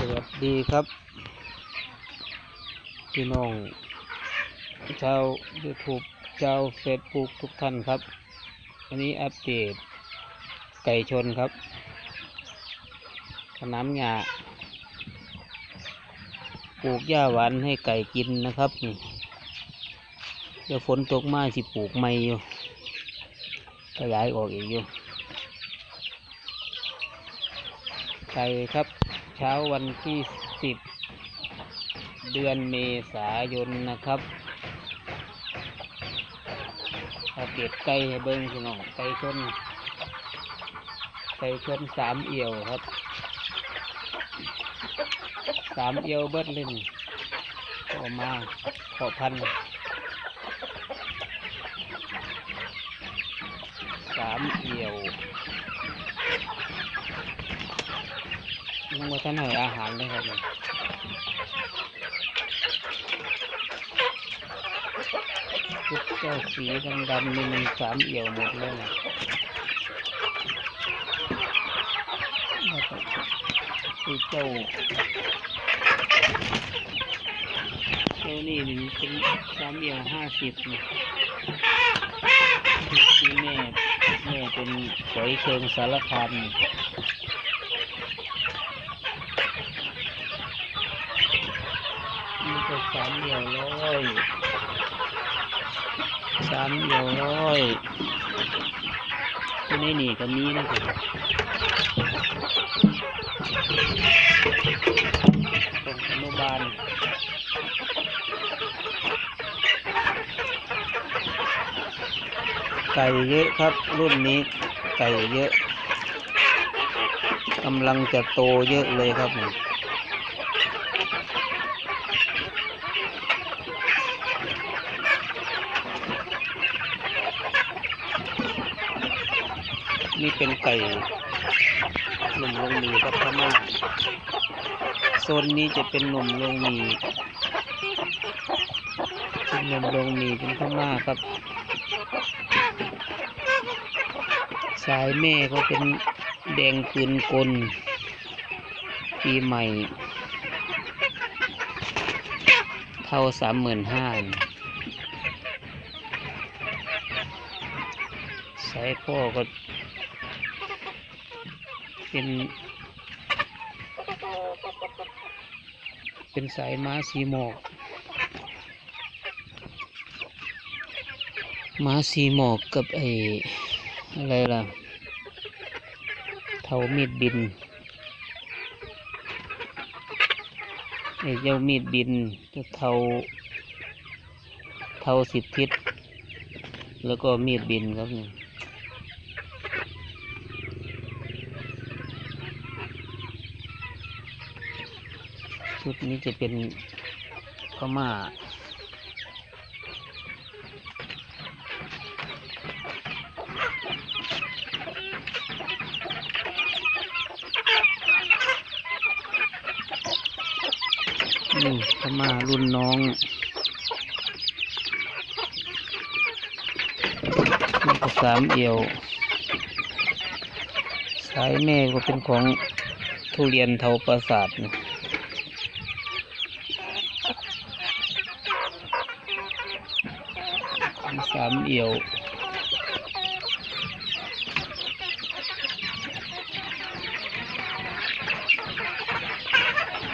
สวัสดีครับ พี่น้องชาว YouTube ชาว Facebook ทุกท่านครับ วันนี้อัปเดตไก่ชนครับ สนามหญ้าปลูกหญ้าหวานให้ไก่กินนะครับนี่เดี๋ยวฝนตกมาสิปลูกไม่อยู่ขยายออกอีกอยู่ไก่ครับ เช้าวันที่สิบเดือนเมษายนนะครับอัปเดไก่ให้เบิ้งพี่น้องไก่ชนไก่ชนสามเอี่ยวครับสามเอี่ยวเบิดเล่นก็มาขอพันสามเอี่ยว ยังไม่ทันให้อาหารเลยครับเนี่ชุดเจ้าสีดำๆนี่มันสามเอี่ยวหมดเลยนะแล้วก็คือเจ้าเจ้านี่นี่เป็นสามเอี่ยวห้าสิบนี่ที่แม่แม่เป็นฝอยเชิงสารคามนี่ นี่ก็ สามเดียวร้อยสามเดียวร้อยที่นี่นี่ก็มีนะครับตรงอนุบาลไก่เยอะครับ รุ่นนี้ไก่เยอะกำลังจะโตเยอะเลยครับผม นี่เป็นไก่หนุ่มลงมีกับพม่าโซนนี้จะเป็นหนุ่มลงมีเป็นหนุ่มลงมีเป็นพม่าครับสายแม่ก็เป็นแดงปืนกลปีใหม่ เท่าสามหมื่นห้าสายพ่อก็ เป็น เป็นสายม้าสีหมอก ม้าสีหมอกกับไอ้อะไรล่ะ เทามีดบิน ไอ้เจ้ามีดบินจ้าเทา เทาสิบทิศ แล้วก็มีดบินครับเนี่ย ชุดนี้จะเป็นพม่านี่พม่ารุ่นน้องนี่ก็สามเอียวสายแม่ก็เป็นของทุเรียนเทาประสาทนะ มี สามเอี่ยว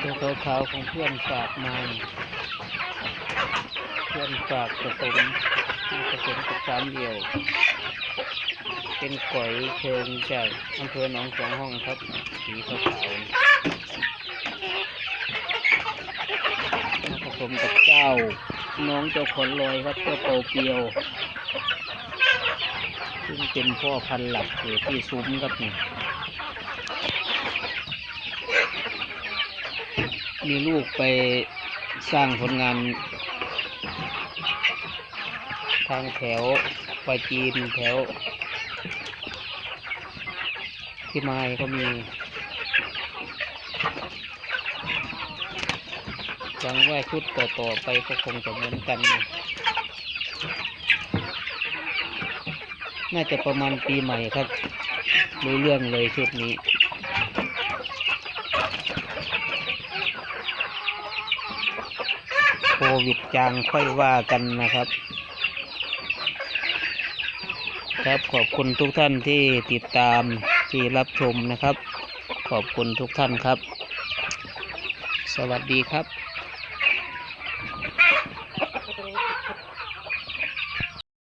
ตัวขาวๆของเพื่อนฝากมานี่เพื่อนฝากผสมผสมกับสามเอี่ยว เป็นก๋อยเชิงจากอำเภอหนองสองห้องครับ สีขาวๆมผสมกับเจ้า น้องเจ้าขนลอยครับเจ้าเปาเปียว ซึ่งเป็นพ่อพันธุ์หลักอยู่ที่ซุ้มครับนี่มีลูกไปสร้างผลงาน ทางแถวปาจีนแถวที่ไม้ก็มี หวังว่าชุดต่อๆไปก็คงจะเหมือนกัน น่าจะประมาณปีใหม่ครับ รู้เรื่องเลยชุดนี้โควิดจางค่อยว่ากันนะครับ ครับขอบคุณทุกท่านที่ติดตามที่รับชมนะครับ ขอบคุณทุกท่านครับ สวัสดีครับ